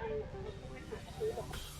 我今天想吃的。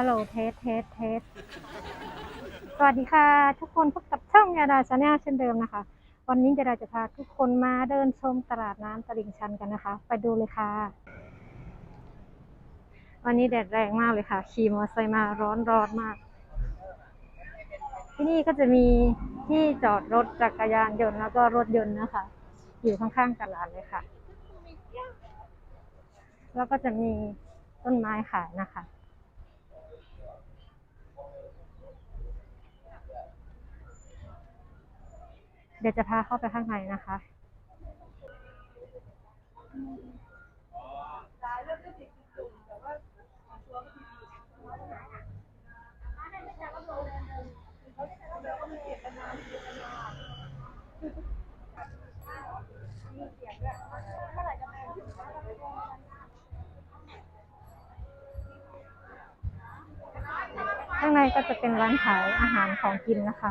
ฮัลโหลเทสเทสเทสสวัสดีค่ะ ทุกคนพบกับช่องยาดาชาแนลเช่นเดิมนะคะ วันนี้ยาดาจะพาทุกคนมาเดินชมตลาดน้ำตลิ่งชันกันนะคะ ไปดูเลยค่ะ วันนี้แดดแรงมากเลยค่ะ ขี่มอเตอร์ไซค์มาร้อนร้อนมาก ที่นี่ก็จะมีที่จอดรถจักรยานยนต์แล้วก็รถยนต์นะคะ อยู่ข้างๆตลาดเลยค่ะ แล้วก็จะมีต้นไม้ขายนะคะ เดี๋ยวจะพาเข้าไปข้างในนะคะข้างในก็จะเป็นร้านขายอาหารของกินนะคะ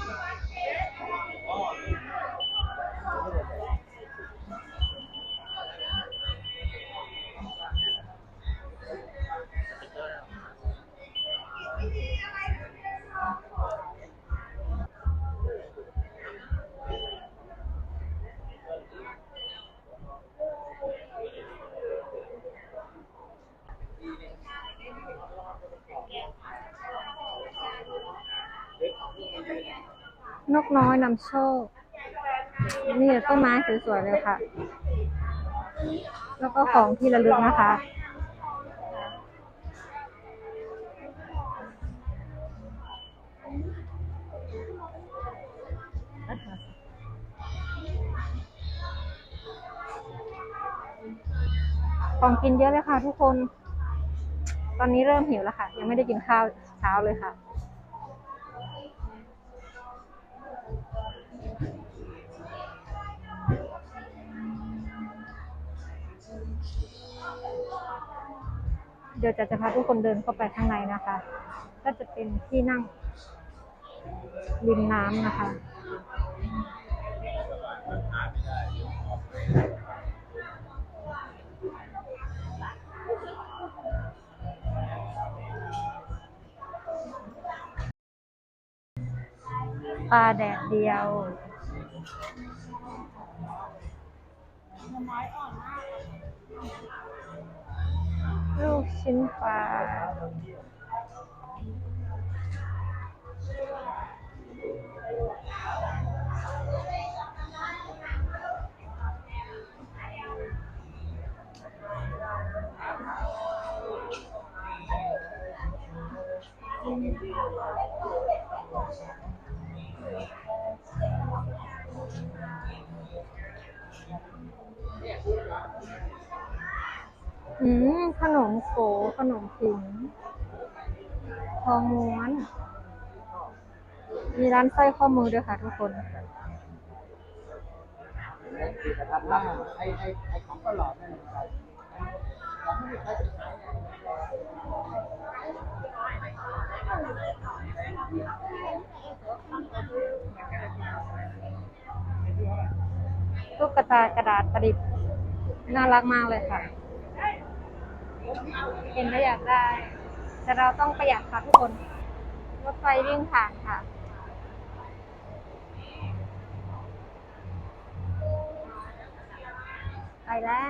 กน้อยนำโชค นี่ต้นไม้สวยๆเลยค่ะ แล้วก็ของที่ระลึกนะคะ ของกินเยอะเลยค่ะทุกคน ตอนนี้เริ่มหิวแล้วค่ะ ยังไม่ได้กินข้าวเช้าเลยค่ะ เดี๋ยวจะจะพาทุกคนเดินเข้าไปข้างในนะคะ ก็จะเป็นที่นั่งริมน้ำนะคะปลาแดดเดียว ลูกชิ้นปลา อืมขนมโกขนมผิงทองม้วน มีร้านสร้อยข้อมือด้วยค่ะทุกคน ไอ้ไอ้ไอ้ของประหลอดนั่นนะครของไม่มีใครจะขายเนี่ยตุ๊กตากระดาษประดิษฐ์น่ารักมากเลยค่ะ เห็นแล้วอยากได้ แต่เราต้องประหยัดค่ะทุกคน รถไฟวิ่งผ่านค่ะ ไปแล้ว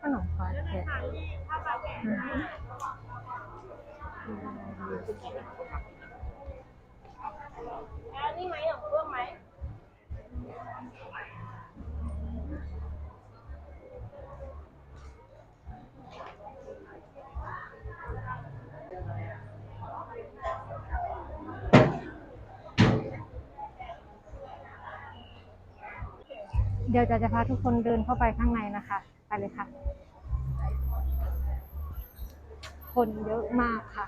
ขนมคอแกะอืม เดี๋ยวจะจะพาทุกคนเดินเข้าไปข้างในนะคะไปเลยค่ะ คนเยอะมากค่ะ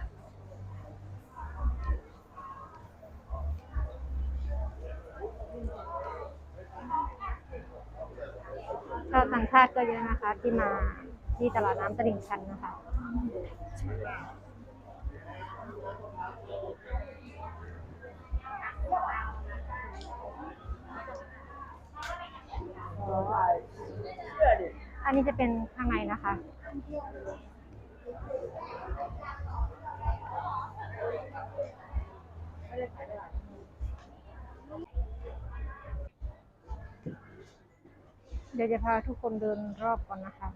ชาวต่างชาติก็เยอะนะคะ ที่มาที่ตลาดน้ำตลิ่งชันนะคะ อันนี้จะเป็นข้างในนะคะ เดี๋ยวจะพาทุกคนเดินรอบก่อนนะคะ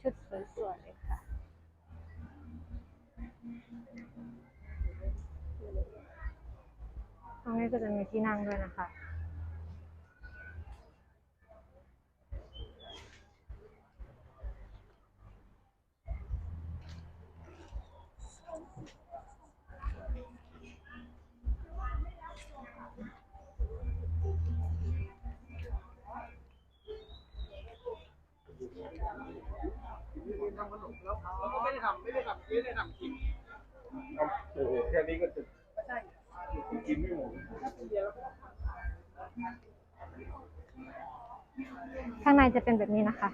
ชุดสวยๆเลยค่ะ ตรง นี้ก็จะมีที่นั่งด้วยนะคะไม่ได้ทำไม่ได้ทำไม่ได้ทำกินโอ้โหแค่นี้ก็จะ กินไม่หมดข้างในจะเป็นแบบนี้นะคะ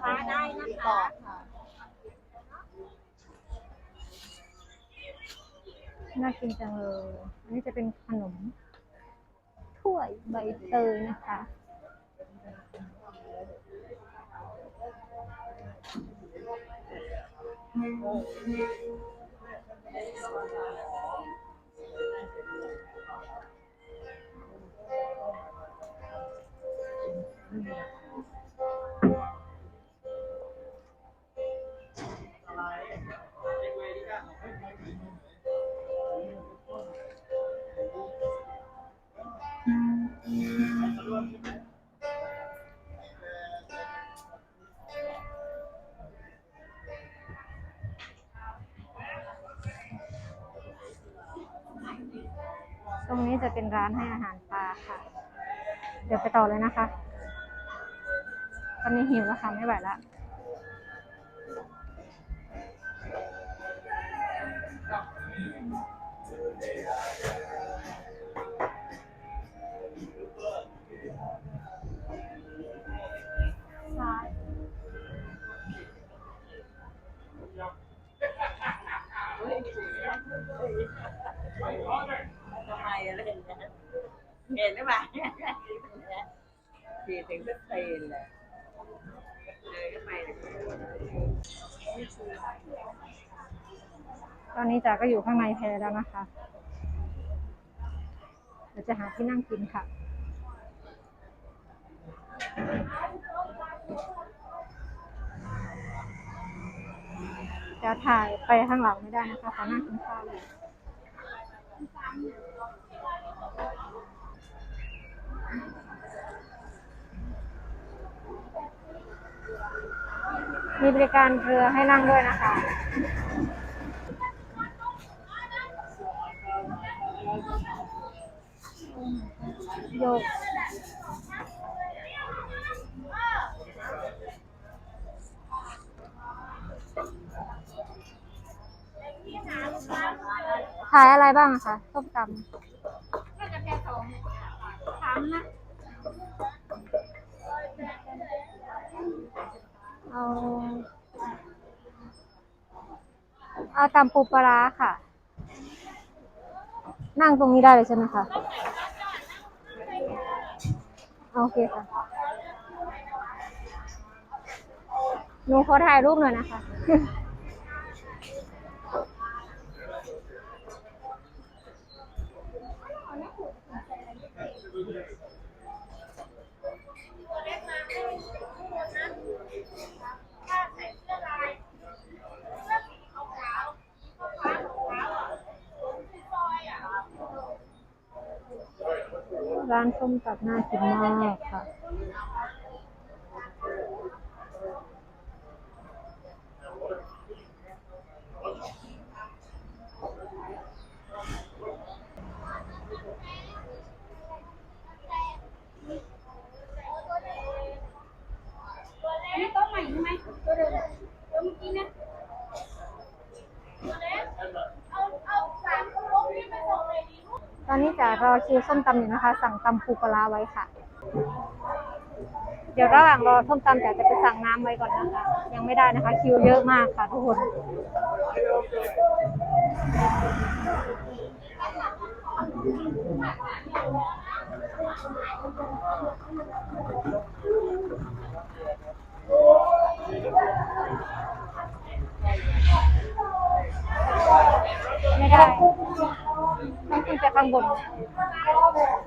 ค้าได้นะคะ น่ากินจังเลย อันนี้จะเป็นขนม ถ้วยใบเตยนะคะต ร้านให้อาหารปลาค่ะ เดี๋ยวไปต่อเลยนะคะ ตอนนี้หิวแล้วค่ะไม่ไหวแล้ว นี้จ๋าก็อยู่ข้างในแพแล้วนะคะเดี๋ยวจะหาที่นั่งกินค่ะ จะถ่ายไปข้างหลังไม่ได้นะคะขอนั่งกินข้าวอยู่มีบริการเรือให้นั่งด้วยนะคะ โยกขายอะไรบ้างอะคะส้มตำถามนะ เอา เอาตำปูปลาร้าค่ะ นั่งตรงนี้ได้เลยใช่ไหมคะ โอเคค่ะหนูขอถ่ายรูปหน่อยนะคะ ร้านส้มตำน่ากินมากค่ะ รอคิวส้มตำอยู่นะคะ สั่งตำปูปลาไว้ค่ะ เดี๋ยวระหว่างรอส้มตำจ๋าจะไปสั่งน้ำไว้ก่อนนะคะ ยังไม่ได้นะคะ คิวเยอะมากค่ะทุกคนไม่ได้ ต้องขึ้น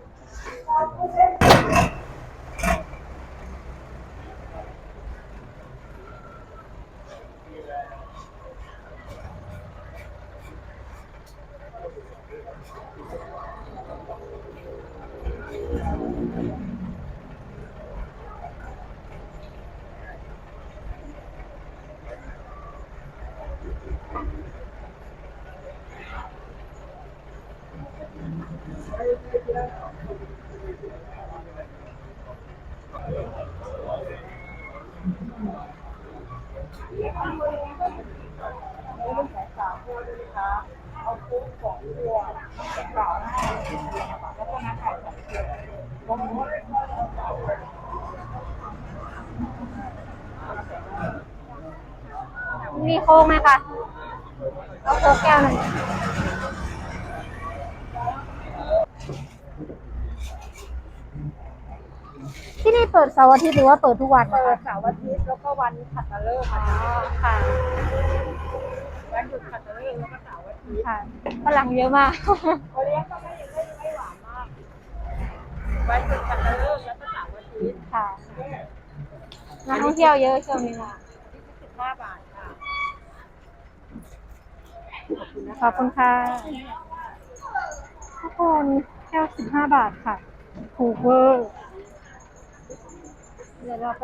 มีโค้กไหมคะเอาโค้กแก้วหนึ่งที่นี่เปิดเสาร์อาทิตย์หรือว่าเปิดทุกวันเปิดเสาร์อาทิตย์ ก็วันขัตฤกษ์อ๋ค่ะอค่ะวันหยุดขัตฤกษ์แล้วก็เสาร์อาทิตย์ค่ะฝรั่งเยอะมากเขาเลี้ยงก็ไม่ไม่ไม่หวานมากวันหยุดขัตฤกษ์แล้วก็เสาร์อาทิตย์ค่ะนักท่องเที่ยวเยอะช่วงนี้ค่ะสิบห้าบาทค่ะขอบคุณค่ะทุกคนแก้วสิบห้าบาทค่ะถูกเวอร์เดี๋ยวเราไป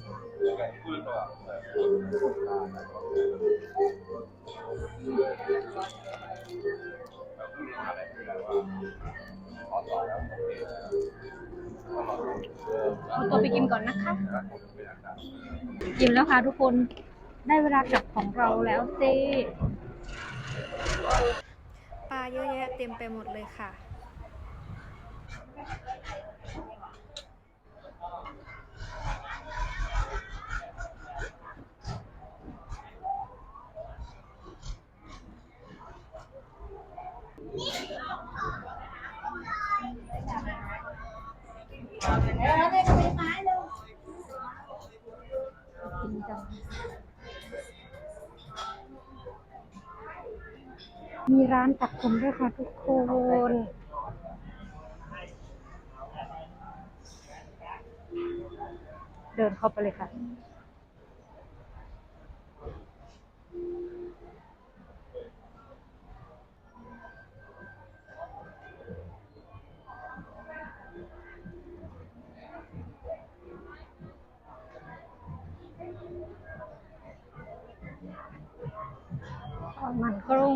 าตัวไปกินก่อนนะคะ กินแล้วค่ะทุกคนได้เวลากลับของเราแล้วเจ้ปลาเยอะแยะเต็มไปหมดเลยค่ะ ร้านตัดผมด้วยค่ะทุกคน เดินเข้าไปเลยค่ะ มันกรุง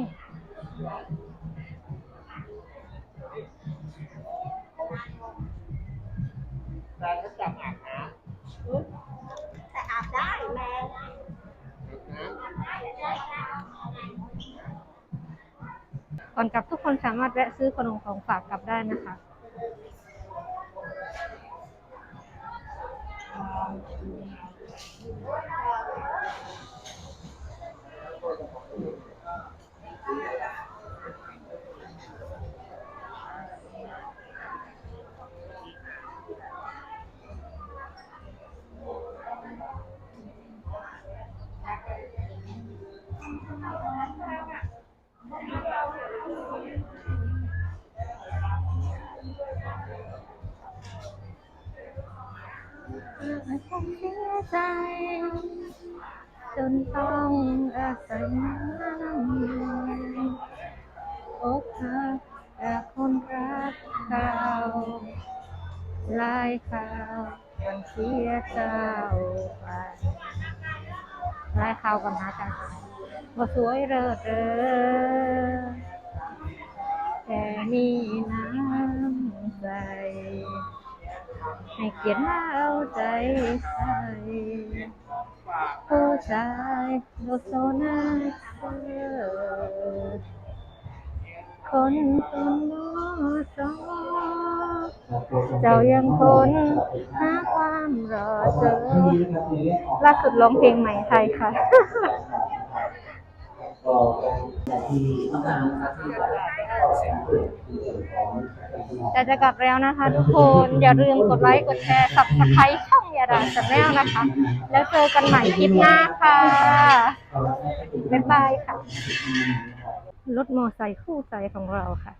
ามารถแวะซื้อขนมของฝากกลับได้นะคะำ องอาศัยน้ำอกหักจากคนรักเก่าลายข่าวมันเสียเจ้าไปลายข่าวกันนะจ๊ะว่าสวยเลิศเด้อแต่มีน้ำใจให้เกียรติมาเอาใจใส่ ผู้ชายโลโซนาเธอคนตุนโลโซเจ้ายังทนหาความรอเจอล่าสุดร้องเพลงใหม่ไทยค่ะก็อย่างที่ต้องการนะครับที่จะจะกลับแล้วนะคะทุกคน อย่าลืมกดไลค์ กดแชร์ สับสไครต์ช่องย ดาชาแนลนะคะ แล้วเจอกันใหม่คลิปหน้าค่ะ บ๊ายบายค่ะ รถมอไซค์คู่ใจของเราค่ะ